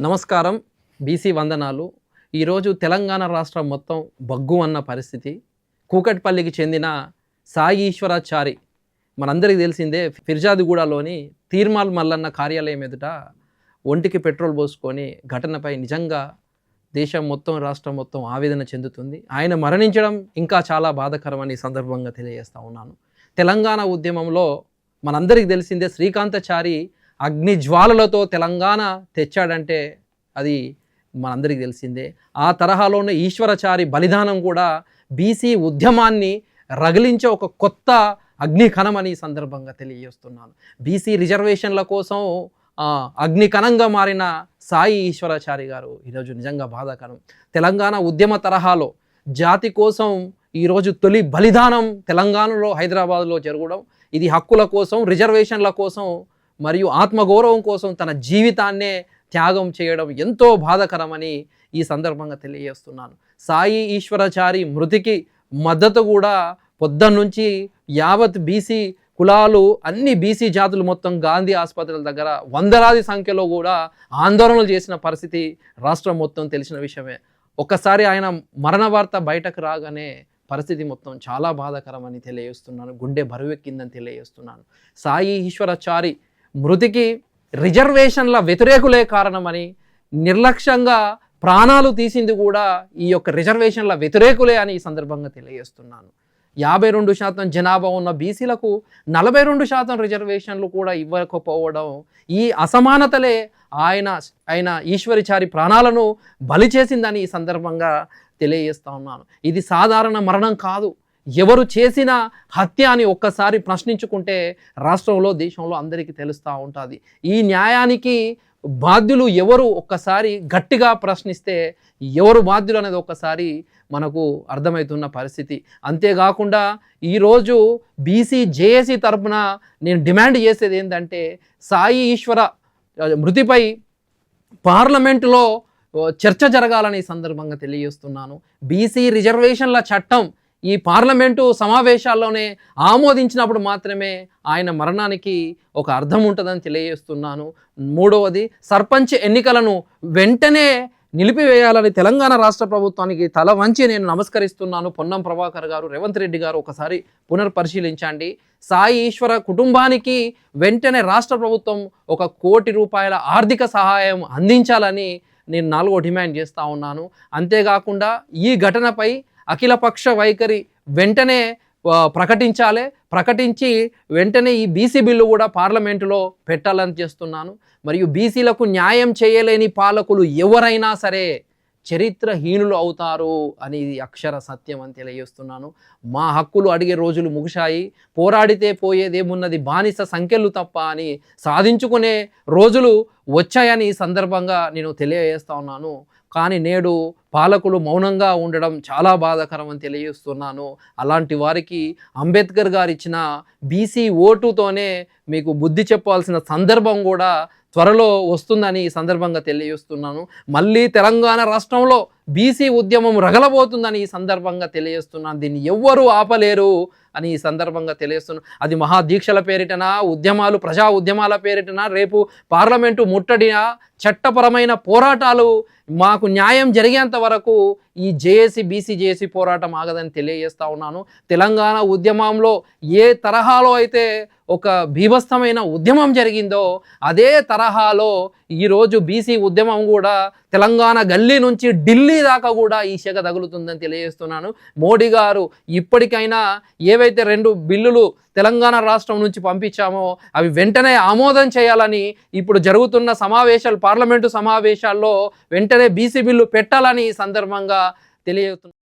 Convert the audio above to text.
నమస్కారం. బీసీ వందనాలు. ఈరోజు తెలంగాణ రాష్ట్రం మొత్తం బగ్గు అన్న పరిస్థితి. కూకట్పల్లికి చెందిన సాయి ఈశ్వరాచారి మనందరికీ తెలిసిందే ఫిర్జాదిగూడలోని తీర్మాల్ మల్లన్న కార్యాలయం ఎదుట ఒంటికి పెట్రోల్ పోసుకొని ఘటనపై నిజంగా దేశం మొత్తం రాష్ట్రం మొత్తం ఆవేదన చెందుతుంది. ఆయన మరణించడం ఇంకా చాలా బాధకరమని సందర్భంగా తెలియజేస్తా ఉన్నాను. తెలంగాణ ఉద్యమంలో మనందరికీ తెలిసిందే శ్రీకాంతచారి అగ్ని జ్వాలలతో తెలంగాణ తెచ్చాడంటే అది మనందరికీ తెలిసిందే. ఆ తరహాలోనే ఈశ్వరచారి బలిదానం కూడా బీసీ ఉద్యమాన్ని రగిలించే ఒక కొత్త అగ్ని కణమని ఈ సందర్భంగా తెలియజేస్తున్నాను. బీసీ రిజర్వేషన్ల కోసం అగ్నికణంగా అగ్ని కణంగా మారిన సాయి ఈశ్వరాచారి గారు ఈరోజు నిజంగా బాధాకరం. తెలంగాణ ఉద్యమ తరహాలో జాతి కోసం ఈరోజు తొలి బలిదానం తెలంగాణలో హైదరాబాద్లో జరగడం ఇది హక్కుల కోసం రిజర్వేషన్ల కోసం మరియు ఆత్మగౌరవం కోసం తన జీవితాన్నే త్యాగం చేయడం ఎంతో బాధకరమని ఈ సందర్భంగా తెలియజేస్తున్నాను. సాయి ఈశ్వరాచారి మృతికి మద్దతు కూడా పొద్దున్నుంచి యావత్ బీసీ కులాలు అన్ని బీసీ జాతులు మొత్తం గాంధీ ఆసుపత్రుల దగ్గర వందలాది సంఖ్యలో కూడా ఆందోళనలు చేసిన పరిస్థితి రాష్ట్రం మొత్తం తెలిసిన విషయమే. ఒక్కసారి ఆయన మరణ వార్త బయటకు రాగానే పరిస్థితి మొత్తం చాలా బాధాకరమని తెలియజేస్తున్నాను గుండె బరువెక్కిందని తెలియజేస్తున్నాను. సాయి ఈశ్వరాచారి మృతికి రిజర్వేషన్ల వ్యతిరేకులే కారణమని నిర్లక్ష్యంగా ప్రాణాలు తీసింది కూడా ఈ యొక్క రిజర్వేషన్ల వ్యతిరేకులే అని ఈ సందర్భంగా తెలియజేస్తున్నాను. యాభై రెండు శాతం జనాభా ఉన్న బీసీలకు నలభై రెండు శాతం రిజర్వేషన్లు కూడా ఇవ్వకపోవడం ఈ అసమానతలే ఆయన ఆయన ఈశ్వరిచారి ప్రాణాలను బలి చేసిందని ఈ సందర్భంగా తెలియజేస్తా ఉన్నాను. ఇది సాధారణ మరణం కాదు. ఎవరు చేసిన హత్య అని ఒక్కసారి ప్రశ్నించుకుంటే రాష్ట్రంలో దేశంలో అందరికీ తెలుస్తూ ఉంటుంది. ఈ న్యాయానికి బాధ్యులు ఎవరు ఒక్కసారి గట్టిగా ప్రశ్నిస్తే ఎవరు బాధ్యులు అనేది ఒక్కసారి మనకు అర్థమవుతున్న పరిస్థితి. అంతేకాకుండా ఈరోజు బీసీ జేఏసీ తరఫున నేను డిమాండ్ చేసేది ఏంటంటే సాయి ఈశ్వర మృతిపై పార్లమెంటులో చర్చ జరగాలని సందర్భంగా తెలియజేస్తున్నాను. బీసీ రిజర్వేషన్ల చట్టం ఈ పార్లమెంటు సమావేశాల్లోనే ఆమోదించినప్పుడు మాత్రమే ఆయన మరణానికి ఒక అర్థం ఉంటుందని తెలియజేస్తున్నాను. మూడవది సర్పంచ్ ఎన్నికలను వెంటనే నిలిపివేయాలని తెలంగాణ రాష్ట్ర ప్రభుత్వానికి తల వంచి నేను నమస్కరిస్తున్నాను. పొన్నం ప్రభాకర్ గారు రేవంత్ రెడ్డి గారు ఒకసారి పునర్పరిశీలించండి. సాయి ఈశ్వర కుటుంబానికి వెంటనే రాష్ట్ర ప్రభుత్వం ఒక కోటి రూపాయల ఆర్థిక సహాయం అందించాలని నేను నాలుగో డిమాండ్ చేస్తూ ఉన్నాను. అంతేకాకుండా ఈ ఘటనపై అఖిలపక్ష వైఖరి వెంటనే ప్రకటించాలి. ప్రకటించి వెంటనే ఈ బీసీ బిల్లు కూడా పార్లమెంటులో పెట్టాలని చేస్తున్నాను. మరియు బీసీలకు న్యాయం చేయలేని పాలకులు ఎవరైనా సరే చరిత్రహీనులు అవుతారు అని అక్షర సత్యం అని తెలియజేస్తున్నాను. మా హక్కులు అడిగే రోజులు ముగిశాయి. పోరాడితే పోయేదేమున్నది బానిస సంఖ్యలు తప్ప అని సాధించుకునే రోజులు వచ్చాయని ఈ సందర్భంగా నేను తెలియజేస్తా ఉన్నాను. కానీ నేడు పాలకులు మౌనంగా ఉండడం చాలా బాధాకరం అని తెలియజేస్తున్నాను. అలాంటి వారికి అంబేద్కర్ గారు ఇచ్చిన బీసీ ఓటుతోనే మీకు బుద్ధి చెప్పాల్సిన సందర్భం కూడా త్వరలో వస్తుందని ఈ సందర్భంగా తెలియజేస్తున్నాను. మళ్ళీ తెలంగాణ రాష్ట్రంలో బీసీ ఉద్యమం రగలబోతుందని ఈ సందర్భంగా తెలియజేస్తున్నాను. దీన్ని ఎవ్వరూ ఆపలేరు అని ఈ సందర్భంగా తెలియజేస్తున్నాను. అది మహాదీక్షల పేరిటన ఉద్యమాలు ప్రజా ఉద్యమాల పేరిటన రేపు పార్లమెంటు ముట్టడిన చట్టపరమైన పోరాటాలు మాకు న్యాయం జరిగేంత వరకు ఈ జేఏసీ బీసీ జేఏసీ పోరాటం ఆగదని తెలియజేస్తా ఉన్నాను. తెలంగాణ ఉద్యమంలో ఏ తరహాలో అయితే ఒక భీభస్తమైన ఉద్యమం జరిగిందో అదే తరహాలో ఈరోజు బీసీ ఉద్యమం కూడా తెలంగాణ గల్లీ నుంచి ఢిల్లీ దాకా కూడా ఈ శాఖ తగులుతుందని తెలియజేస్తున్నాను. మోడీ గారు ఇప్పటికైనా ఏవైతే రెండు బిల్లులు తెలంగాణ రాష్ట్రం నుంచి పంపించామో అవి వెంటనే ఆమోదం చేయాలని ఇప్పుడు జరుగుతున్న సమావేశాలు పార్లమెంటు సమావేశాల్లో వెంటనే బీసీ బిల్లు పెట్టాలని ఈ సందర్భంగా తెలియజేస్తున్నాను